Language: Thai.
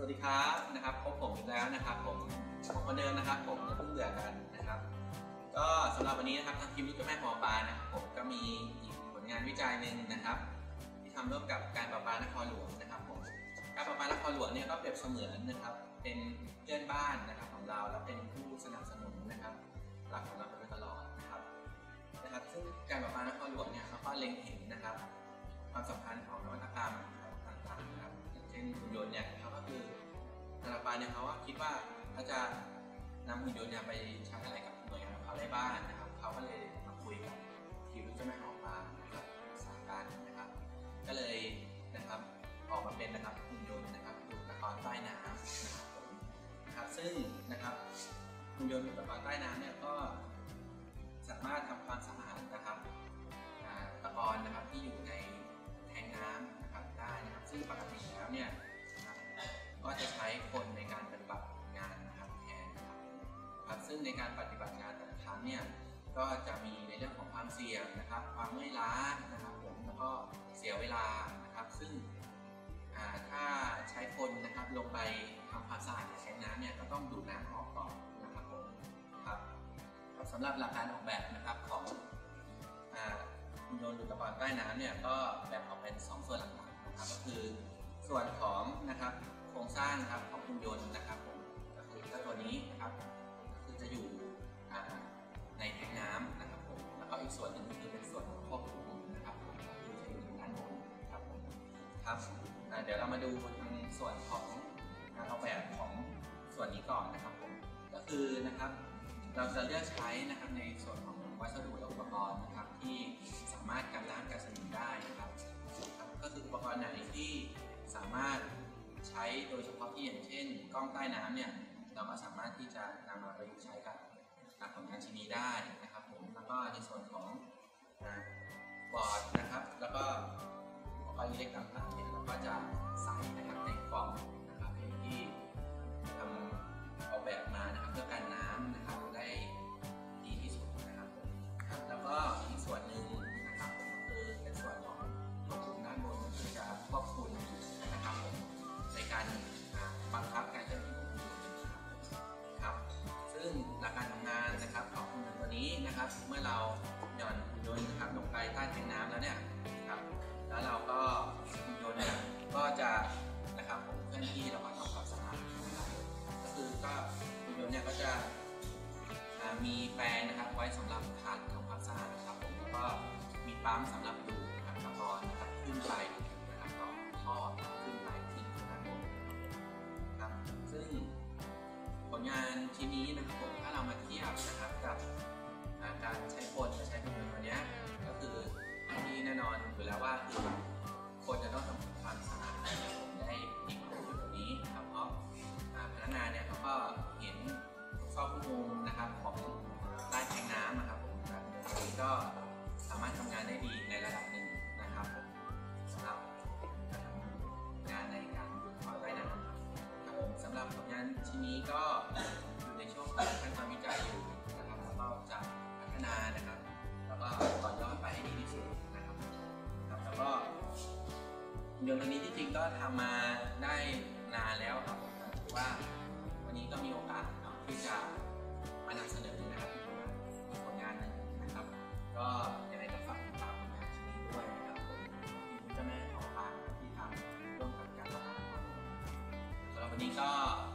สวัสดีครับนะครับพบผมอีกแล้วนะครับ ผมผมคนเดิมนะครับ ผมเพิ่งเบื่อกันนะครับ ก็สำหรับวันนี้นะครับทางทีมลูกแม่หมอปลานะครับผมก็มีอีกผลงานวิจัยหนึ่งนะครับ ที่ทำร่วมกับการประปานครหลวงนะครับผมการประปานครหลวงเนี่ยก็เปรียบเสมือนนะครับ เป็นเพื่อนบ้านนะครับของเราและเป็นผู้สนับสนุนนะครับหลักของเรามาตลอดนะครับนะครับ ซึ่งการประปานครหลวงเนี่ยเขาก็เล็งเห็นนะครับ ความสำคัญของนวัตกรรมนะครับต่างๆนะครับเช่นหุ่นยนต์เนี่ย เนี่ยเขาว่าคิดว่าเขาจะนำหุ่นยนต์เนี่ยไปใช้อะไรกับหน่วยงานของเขาได้บ้างนะครับเขาก็เลยมาคุยกับทีมลูกเจ้าแม่หอปลานะครับสาการนะครับ ก็เลยนะครับออกมาเป็นนะครับหุ่นยนต์นะครับดูดตะกอนใต้น้ำนะครับผมนะครับซึ่งนะครับหุ่นยนต์ดูดตะกอนใต้น้ำเนี่ยก็สามารถทำความสะอาดนะครับอ่าตะกอนนะครับที่อยู่ใน ซึ่งในการปฏิบัติงานแต่ละครั้งเนี่ยก็จะมีในเรื่องของความเสี่ยงนะครับ ความเมื่อยล้านะครับผมแล้วก็เสียเวลานะครับ ซึ่งถ้าใช้คนนะครับลงไปทำความสะอาดในแทงน้ำเนี่ยก็ต้องดูดน้ำออกก่อนนะครับผมครับสำหรับหลักการออกแบบนะครับของอ่าหุ่นยนดูดตะกอนใต้น้ำเนี่ยก็แบ่งออกเป็น 2 ส่วนหลักๆนะครับก็คือส่วนของนะครับโครงสร้าง ครับเดี๋ยวเรามาดูทางส่วนของการออกแบบของส่วนนี้ก่อนนะครับผมก็คือนะครับเราจะเลือกใช้นะครับในส่วนของวัสดุและอุปกรณ์นะครับ ที่สามารถกันน้ำกันสนิมได้นะครับก็คืออุปกรณ์ไหนที่สามารถใช้โดยเฉพาะที่อย่างเช่น กล้องใต้น้ำเนี่ยเราก็สามารถที่จะนำมาประยุกต์ใช้กับผลงานชิ้นนี้ได้นะครับผมแล้วก็ในส่วนของบอร์ดนะครับ แล้วก็ รณ์อิเล็กต่างๆเนี่ยเราก็จะใส่นะครับในกล่องนะครับที่ทำออกแบบมานะครับเพื่อกันน้ำนะครับได้ดีที่สุดนะครับครับแล้วก็อีกส่วนหนึ่งนะครับก็คือเป็นส่วนของควบคุมด้านบนก็คือจะควบคุมนะครับในการบังคับการเคลื่อนที่ของหุ่นยนต์นครับซึ่งหลักการทำงานนะครับของหุ่นตัวนี้นะครับ เมื่อเราหย่อนหุ่นยนต์นะครับลงไปใต้แทงน้ำแล้วเนี่ย จะมีแปรงนะครับไว้สำหรับขัดทำความสะอาดนะครับผมแล้วก็มีปั๊มสำหรับดูดนะครับตะกอนนะครับขึ้นไปนะครับต่อท่อขึ้นไปที่ด้านบนนะครับซึ่งผลงานชิ้นนี้นะครับผมถ้าเรามาเทียบนะครับ ดีในระดับหนึ่งนะครับสำหรับงานในการดูดคอใต้น้ำครับผมสำหรับผลงานชิ้นนี้ก็อยู่ในช่วงของขั้นตอนวิจัยอยู่นะครับแล้วก็จะพัฒนานะครับ แล้วก็ต่อยอดไปให้ดีที่สุดนะครับครับแล้วก็หุ่นยนต์ตัวนี้ที่จริงก็ทำมาได้นานแล้วครับว่าวันนี้ก็มีโอกาสที่จะ ที่เ